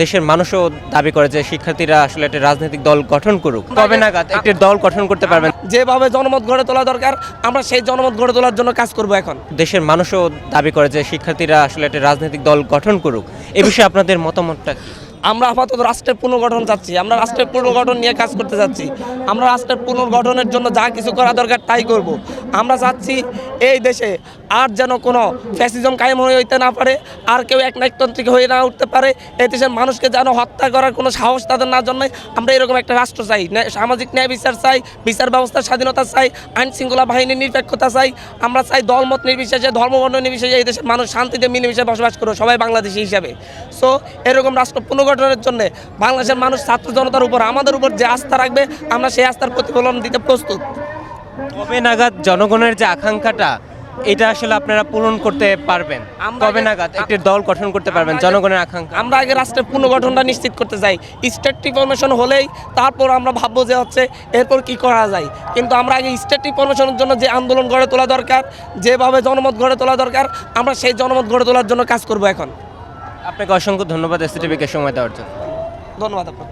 দেশের মানুষও দাবি করে যে শিক্ষার্থীরা আসলে একটা রাজনৈতিক দল গঠন করুক। কবে নাগাদ একটি দল গঠন করতে পারবেন? যেভাবে জনমত গড়ে তোলা দরকার আমরা সেই জনমত গড়ে তোলার জন্য কাজ করব এখন। দেশের মানুষও দাবি করে যে শিক্ষার্থীরা আসলে একটা রাজনৈতিক দল গঠন করুক। এ বিষয়ে আপনাদের মতামতটা? আমরা আপাতত রাষ্ট্রের পুনর্গঠন চাচ্ছি, আমরা রাষ্ট্রের পুনর্গঠন নিয়ে কাজ করতে চাচ্ছি। আমরা রাষ্ট্রের পুনর্গঠনের জন্য যা কিছু করা দরকার তাই করব। আমরা চাচ্ছি এই দেশে আর যেন কোনো ফ্যাসিজম কায়েম হয়ে হইতে না পারে, আর কেউ একনায়কতান্ত্রিক হয়ে না উঠতে পারে। এই দেশের মানুষকে যেন হত্যা করার কোনো সাহস তাদের না জন্মায়। আমরা এরকম একটা রাষ্ট্র চাই সামাজিক ন্যায় বিচার চাই, বিচার ব্যবস্থার স্বাধীনতা চাই, আইন শৃঙ্খলা বাহিনীর নিরপেক্ষতা চাই। আমরা চাই দলমত নির্বিশেষে, ধর্মবর্ণ নির্বিশেষে এই দেশের মানুষ শান্তিতে মিলেমিশে বসবাস করো সবাই বাংলাদেশি হিসাবে। সো এরকম রাষ্ট্র পুনর্গঠনের জন্য বাংলাদেশের মানুষ ছাত্র জনতার উপর আমাদের উপর যে আস্থা রাখবে আমরা সেই আস্থার প্রতিফলন দিতে প্রস্তুত। কবে নাগাদ জনগণের যে আকাঙ্ক্ষাটা এটা আসলে আপনারা পূরণ করতে পারবেন? কবে নাগাদ একটি দল গঠন করতে পারবেন জনগণের আকাঙ্ক্ষা? আমরা আগে রাষ্ট্রের পুনর্গঠনটা নিশ্চিত করতে চাই। স্টেট রিফরমেশন হলেই তারপর আমরা ভাববো যে হচ্ছে এরপর কি করা যায়। কিন্তু আমরা আগে স্টেট রিফরমেশনের জন্য যে আন্দোলন গড়ে তোলা দরকার যেভাবে জনমত গড়ে তোলা দরকার আমরা সেই জনমত গড়ে তোলার জন্য কাজ করব এখন। আপনাকে অসংখ্য ধন্যবাদ এসটিভিকে সময় দেওয়ার জন্য। ধন্যবাদ আপনাকে।